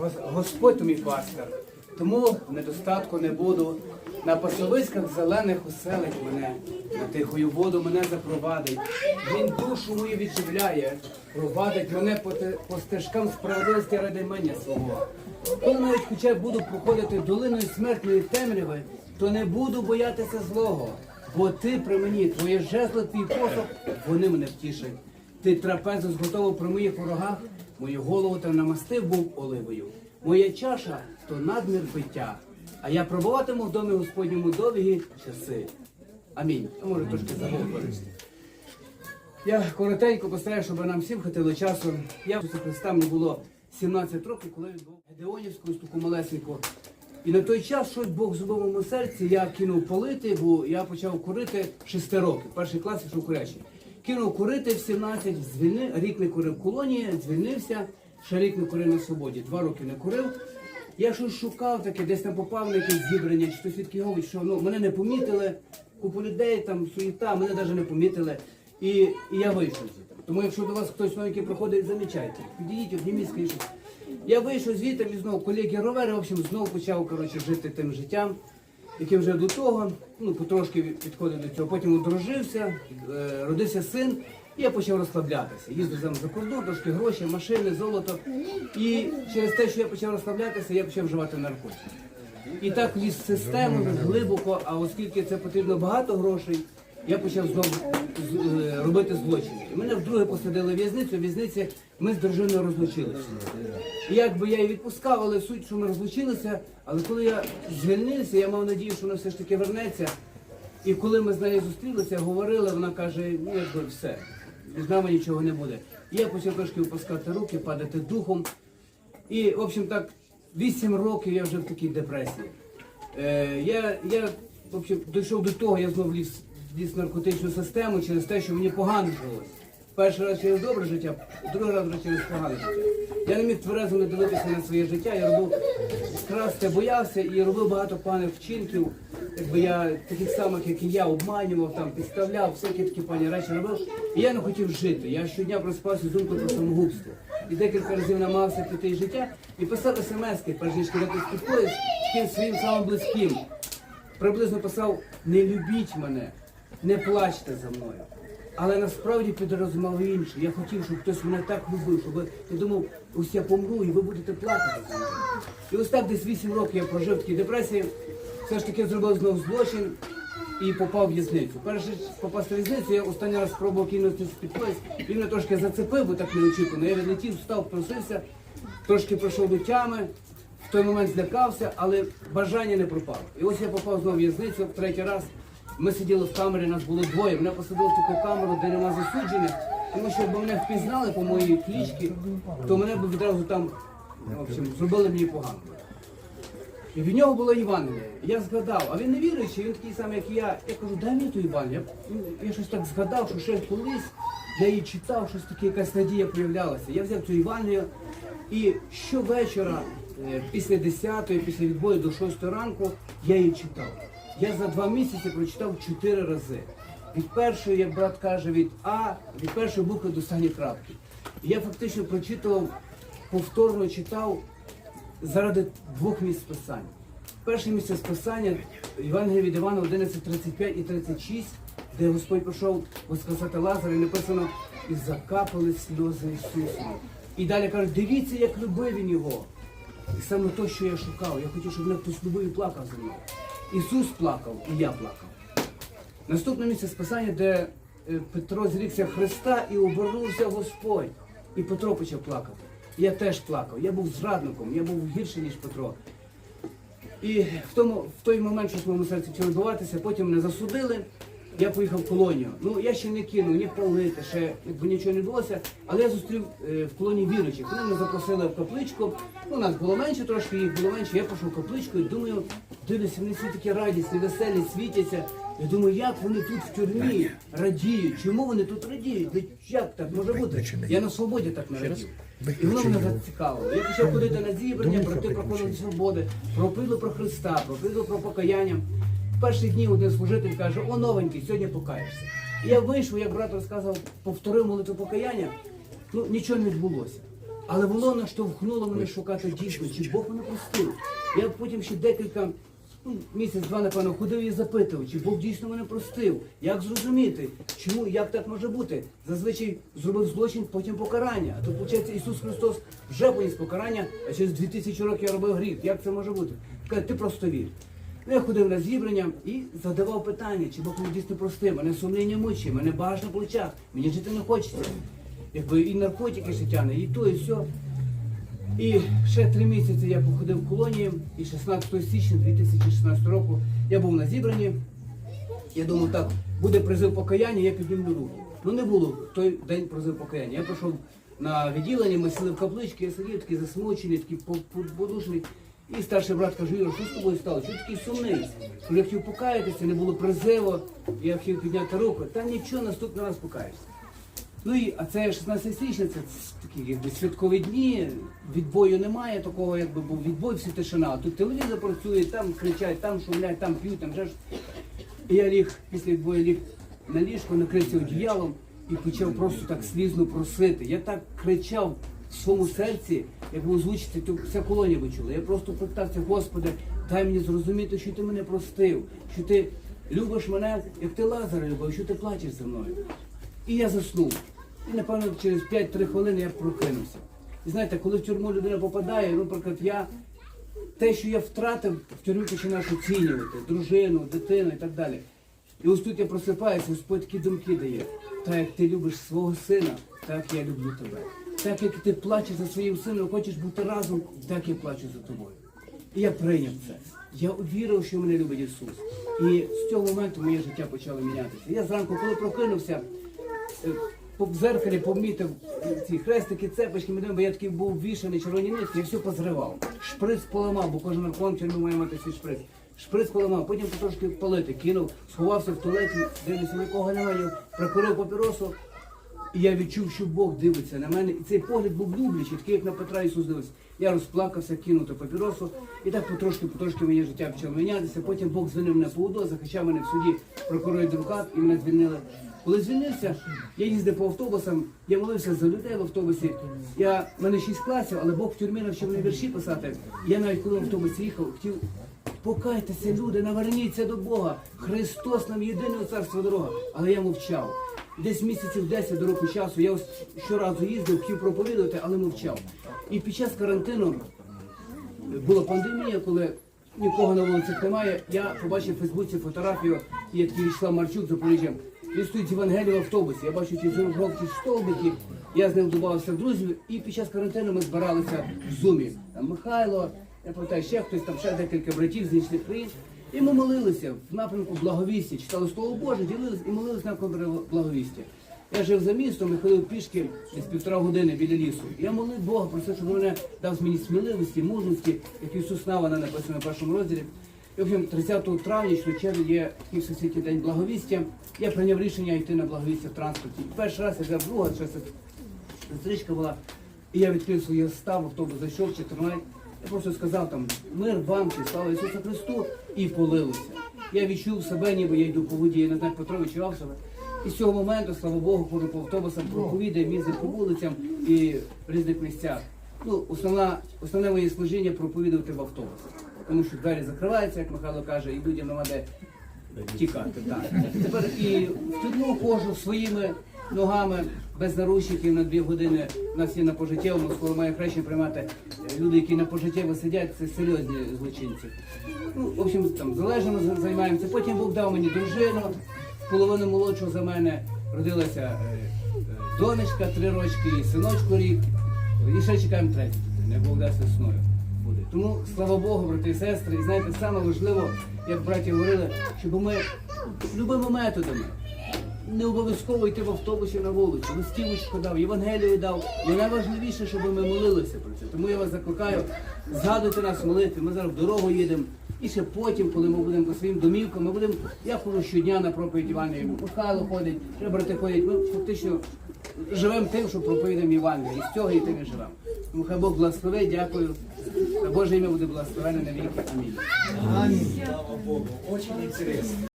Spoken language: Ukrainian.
Гос- Господь мій пастир, тому недостатку не буду. На пасовиськах зелених оселить мене, на тихою воду мене запровадить. Він душу мою відживляє, провадить мене по стежкам справедливості ради мене свого. Коли навіть хоча буду проходити долиною смертної темряви, то не буду боятися злого, бо ти при мені, твоє жезло, твій посох, вони мене втішать. Ти трапезу зготовив при моїх ворогах, мою голову та намастив був оливою. Моя чаша то надмір пиття, а я пробуватиму в домі Господньому довгі часи. Амінь. А може трошки забув. Я коротенько постараюся, щоб нам всім хватило часу. Я Христа мені було 17 років, коли він був Гедеонівською таку малесеньку. І на той час щось Бог зробив у моєму серці, я кинув палити, бо я почав курити 6 років. Перший клас пішов курячий. Кинув курити в 17, звільнив, рік не курив колонії, звільнився, ще рік не курив на свободі, два роки не курив. Я щось шукав таке, десь там попав на якесь зібрання, чи хтось відкиговує, що ну, мене не помітили, купу людей, там суєта, мене навіть не помітили. І, і я вийшов звідти. Тому якщо до вас хтось новенький приходить, замічайте. Підійдіть, обніміть, скажіть. Я вийшов звідти, і знову колеги ровери, в общем, знову почав коротше, жити тим життям, яким вже до того, ну, потрошки підходив до цього. Потім одружився, е, родився син, і я почав розслаблятися. Їздив за за кордон, трошки гроші, машини, золото. І через те, що я почав розслаблятися, я почав вживати наркотики. І так ліз систему глибоко, а оскільки це потрібно багато грошей, я почав знову з- е, робити злочини. Мене вдруге посадили в в'язницю, в в'язниці ми з дружиною розлучилися. І якби я її відпускав, але суть, що ми розлучилися, але коли я звільнився, я мав надію, що вона все ж таки вернеться. І коли ми з нею зустрілися, говорили, вона каже, ну якби все, між нами нічого не буде. І я почав трошки опускати руки, падати духом. І, в общем, так, 8 років я вже в такій депресії. Е, я, я в общем, дійшов до того, я знову вліз, в наркотичну систему через те, що мені погано жилося. Перший раз через добре життя, другий раз вже через погане життя. Я не міг тверезо не дивитися на своє життя, я робив красти, боявся і робив багато поганих вчинків. Якби я таких самих, як і я, обманював, там, підставляв, всякі такі погані речі робив. І я не хотів жити. Я щодня проспався з думкою про самогубство. І декілька разів намагався піти життя і писав смс-ки, перш ніж кидати під поїзд, таким своїм самим близьким. Приблизно писав не любіть мене, не плачте за мною. Але насправді підрозумав інше. Я хотів, щоб хтось мене так любив, щоб я думав, ось я помру і ви будете плакати за мною. І ось десь 8 років я прожив в такій депресії, все ж таки зробив знов злочин і попав в в'язницю. Раз попасти в в'язницю, я останній раз спробував кинути з-під пояс. Він мене трошки зацепив, бо так неочікувано. Я відлетів, встав, просився, трошки пройшов до тями. В той момент злякався, але бажання не пропало. І ось я попав знову в в'язницю в третій раз. Ми сиділи в камері, нас було двоє. Мене посадили в таку камеру, де нема засуджених. Тому що якби мене впізнали по моїй клічці, то мене б відразу там общем, зробили мені погано. І від нього було Євангеліє. Я згадав, а він не віруючий, він такий самий, як і я. Я кажу, дай мені ту Євангеліє. Я, я щось так згадав, що ще колись я її читав, щось таке, якась надія появлялася. Я взяв цю Євангелію і щовечора, е, після 10-ї, після відбою до 6 ранку, я її читав. Я за два місяці прочитав чотири рази. Від першої, як брат каже, від А, від першої букви до останньої крапки. І я фактично прочитував, повторно читав заради двох місць писання. Перше місце списання Євангелія від Івана 11, 35 і 36, де Господь прийшов воскресати Лазаря, і написано, і закапали сльози Ісуса. І далі кажуть, дивіться, як любив він його. І саме те, що я шукав. Я хотів, щоб мене хтось любив і плакав за мною. Ісус плакав, і я плакав. Наступне місце списання, де е, Петро зрікся Христа і обернувся Господь. І Петро почав плакати. Я теж плакав. Я був зрадником, я був гірший, ніж Петро. І в, тому, в той момент, що в моєму серці почало відбуватися, потім мене засудили. Я поїхав в колонію. Ну я ще не кинув, ні палити, ще якби нічого не відбулося. Але я зустрів е, в колонії віруючих. Вони мене запросили в капличку. Ну, нас було менше трошки, їх було менше. Я пішов в капличку і думаю, дивлюся, вони всі такі радісні, веселі, світяться. Я думаю, як вони тут в тюрмі радіють? Чому вони тут радіють? Де- Як так може бути? Я на свободі так не радів. І воно мене зацікавило. Я почав ходити на зібрання, те про свободи, про пилу про Христа, про пилу про покаяння. В перші дні один служитель каже, о, новенький, сьогодні покаєшся. І я вийшов, як брат розказував, повторив молитву покаяння, ну нічого не відбулося. Але воно наштовхнуло мене шукати дійсно, чи Бог мене простив. Я потім ще декілька ну, місяць-два, напевно, ходив і запитував, чи Бог дійсно мене простив. Як зрозуміти, чому, як так може бути? Зазвичай зробив злочин, потім покарання. А тут, виходить, Ісус Христос вже поніс покарання, а через 2000 років я робив гріх. Як це може бути? Каже, ти просто вір. Я ходив на зібрання і задавав питання, чи Бог мене дійсно простив. Мене сумління мучить, мене багаж на плечах, мені жити не хочеться. Якби і наркотики ще тягне, і то, і все. І ще три місяці я походив в колонії, і 16 січня 2016 року я був на зібранні. Я думав, так, буде призив покаяння, я підніму руки. Ну не було в той день призив покаяння. Я пішов на відділення, ми сіли в каплички, я сидів такий засмучений, такий по- по- подушений. І старший брат каже, Юра, що з тобою стало? Ти такий сумний? Кажу, я хотів покаятися, не було призиву, я хотів підняти руку. Та нічого, наступний раз покаєшся. Ну і а це 16 січня, це такі якби святкові дні, відбою немає такого, якби був відбой, всі тишина. А тут телевізор працює, там кричать, там шумлять, там п'ють, там вже ж. І я ліг після відбою ліг на ліжко, накрився одіялом і почав просто так слізно просити. Я так кричав в своєму серці, як би озвучити, то вся колонія би чула. Я просто питався, Господи, дай мені зрозуміти, що ти мене простив, що ти любиш мене, як ти Лазара любив, що ти плачеш за мною. І я заснув. І напевно через 5-3 хвилини я прокинувся. І знаєте, коли в тюрму людина попадає, ну, наприклад, я те, що я втратив, в тюрмі починаєш оцінювати, дружину, дитину і так далі. І ось тут я просипаюся, Господь такі думки дає. Так як ти любиш свого сина, так я люблю тебе. Так як ти плачеш за своїм сином, хочеш бути разом, так я плачу за тобою. І я прийняв це. Я вірив, що мене любить Ісус. І з цього моменту моє життя почало мінятися. Я зранку, коли прокинувся, е, в зеркалі помітив ці хрестики, цепочки, бо я такий був вішаний, червоні нитки, я все позривав. Шприц поламав, бо кожен наркоман в тюрмі має мати свій шприц. Шприц поламав, потім потрошки палити, кинув, сховався в туалеті, дивлюся, нікого немає, прикурив папіросу. І я відчув, що Бог дивиться на мене. І цей погляд був люблячий, такий, як на Петра Ісус дивився. Я розплакався, кинув ту папіросу. І так потрошки, потрошки моє життя почало мінятися. Потім Бог звільнив мене по УДО, захищав мене в суді, прокурор адвокат, і мене звільнили. Коли звільнився, я їздив по автобусам, я молився за людей в автобусі. Я, в мене шість класів, але Бог в тюрмі навчив мене вірші писати. Я навіть коли в автобусі їхав, хотів Покайтеся, люди, наверніться до Бога. Христос нам єдине царство дорога. Але я мовчав. Десь місяців 10 до року часу я ось щоразу їздив, хотів проповідувати, але мовчав. І під час карантину була пандемія, коли нікого на вулицях немає. Я побачив в Фейсбуці фотографію, як Вячеслав Марчук Запоріжжя. Він стоїть з Євангелією в автобусі. Я бачу ті жовті стовбики. Я з ним додавався в друзів. І під час карантину ми збиралися в зумі. Там Михайло, я пам'ятаю, ще хтось там ще декілька братів з інших країн. І ми молилися в напрямку благовістя, читали Слово Боже, ділилися і молилися на напрямку благовістя. Я жив за містом і ходив пішки десь півтора години біля лісу. Я молив Бога про те, щоб мене дав мені сміливості, мужності, як Ісус Навана написано в першому розділі. І, в общем, 30 травня, що червня є всесвітній день благовістя. Я прийняв рішення йти на благовістя в транспорті. Перший раз я взяв друга, ще сестричка була, і я відкрив свій став, автобус зайшов, чи тримай. Я просто сказав там мир вам, чи слава Ісусу Христу, і полився. Я відчув себе, ніби я йду по воді, я не знаю, Петро відчував себе. І з цього моменту, слава Богу, ходжу по автобусам, проповідаю, їздив по вулицям і в різних місцях. Ну, основна, основне моє служіння проповідувати в автобусах. Тому що двері закриваються, як Михайло каже, і людям нема де тікати. Так. Тепер і в тюрму ходжу своїми ногами без наручників на дві години. У нас є на пожиттєвому, скоро має хрещення приймати люди, які на пожиттєво сидять, це серйозні злочинці. Ну, в общем, там залежно займаємося. Потім Бог дав мені дружину, половину молодшого за мене родилася е, е, донечка, три рочки, і синочку рік. І ще чекаємо третю, не Бог дасть весною буде. Тому слава Богу, брати і сестри, і знаєте, саме важливо, як браті говорили, щоб ми любими методами. Не обов'язково йти в автобусі на вулицю, листівочку дав, Євангелію дав. І найважливіше, щоб ми молилися про це. Тому я вас закликаю, згадуйте нас молитви. Ми зараз в дорогу їдемо. І ще потім, коли ми будемо по своїм домівкам, ми будемо, я ходжу щодня на проповідь Івангелія, Михайло ходить, ще брати ходять. Ми фактично живемо тим, що проповідаємо Євангелія. І з цього і тим і живемо. Тому хай Бог благословить, дякую. Боже ім'я буде благословене на віки. Амінь. Аминь. Слава Богу. Очень интересно.